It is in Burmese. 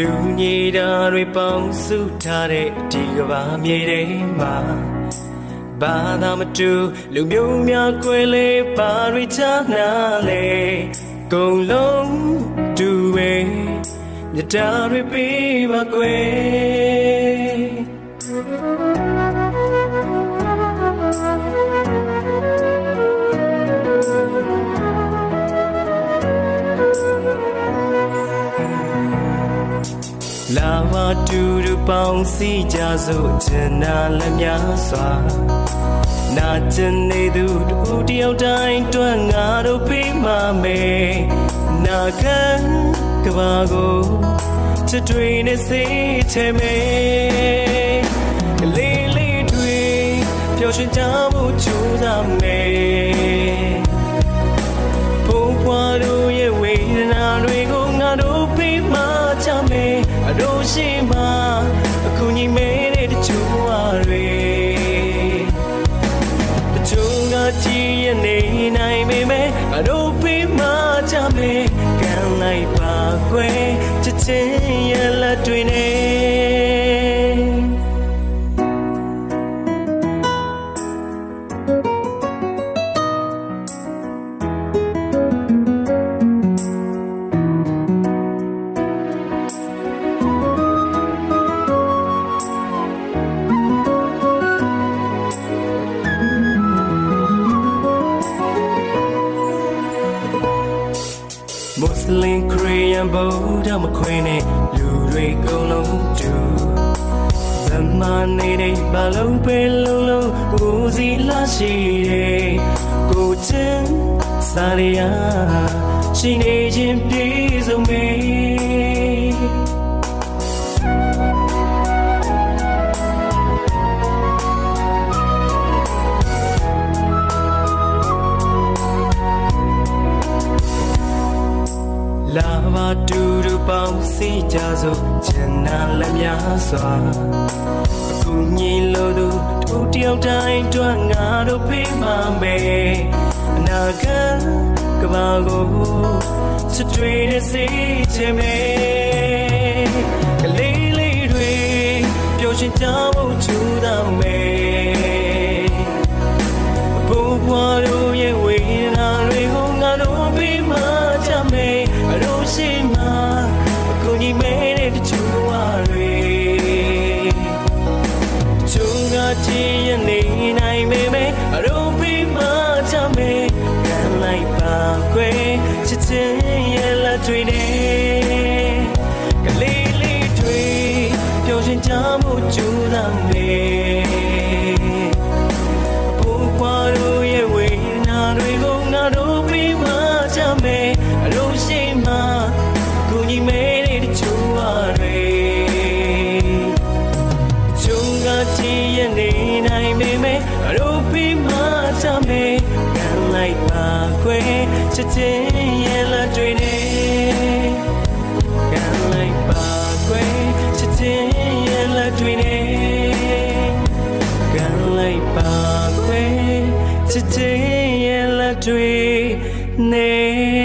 တူညီတာတွေပေါင်းစုထားတဲ့ဒီကဘာမြေထဲမှာဘာသာမတူလူမျိုးများကွယ်လေးပါရိချာနာလေကုန်လုံးတူပဲမြတ်တာတွေပေးပါကွယ် လာမတူတူပေါင်းစည်းကြစို့ချင်နာလက်များစွာနာကျင်နေသူတူတယောက်တိုင်းတွန်းငါတို့ဖိမမယ်နာခံကဘာကိုချစ်တွေနဲ့စိတ်ချဲမယ်ကလေးလေးတွေပျော်ရွှင်ကြမှုကြိုးစားမယ် တို့ရှိမှအခုညီမဲတဲ့တချို့ဟာတွေတချို့ကကြည်ရနေနိုင်ပေမဲ့အတို့ပြီးမှချမယ်ကံလိုက်ပါကွယ်ချစ်ချင်းရဲ့လက်တွေနဲ့ မွတ်စလင်ခရီးယန်ဗုဒ္ဓမခွေနဲ့လူတွေကုန်လုံးတူသမနေတဲ့ဘလုံးပဲလုံးလုံးကိုစီလာရှိတယ်ကိုချင်စားရရှိနေခြင်းပြေဆုံးမေ လာပါတူတူပေါင်းစီကြစို့ချင်နာလက်များစွာအခုညီလို့သူတို့တယောက်တိုင်းတွန်းငါတို့ဖိမမယ်အနာဂတ်ကဘာကိုစတွေနဲ့စိတ်ချင်မယ်ကလေးလေးတွေပျော်ရွှင်ကြဖို့ချူတာမယ် ချိုးကကြည်ရနေနိုင်ပေမဲ့အလို့ပြီးမှချမယ်ခံလိုက်ပါခွေချစ်ချင်းရဲ့လက်တွေနဲ့ကလေးလေးတွေပျော်ရွှင်ကြမှုကြိုးစားမယ်ဘုံဘွားတို့ရဲ့ဝေဒနာတွေကိုငါတို့ပြီးမှချမယ်အလို့ရှိမှကိုကြီးမဲ မှချမယ်ခံလိုက်ပါခွဲချစ်ချင်းရဲ့လက်တွေနဲ့ခံလိုက်ပါခွဲချစ်ချင်းရဲ့လက်တွေနဲ့ကန်လိုက်ပါခွေချစ်ချင်းရဲ့လက်တွေနေ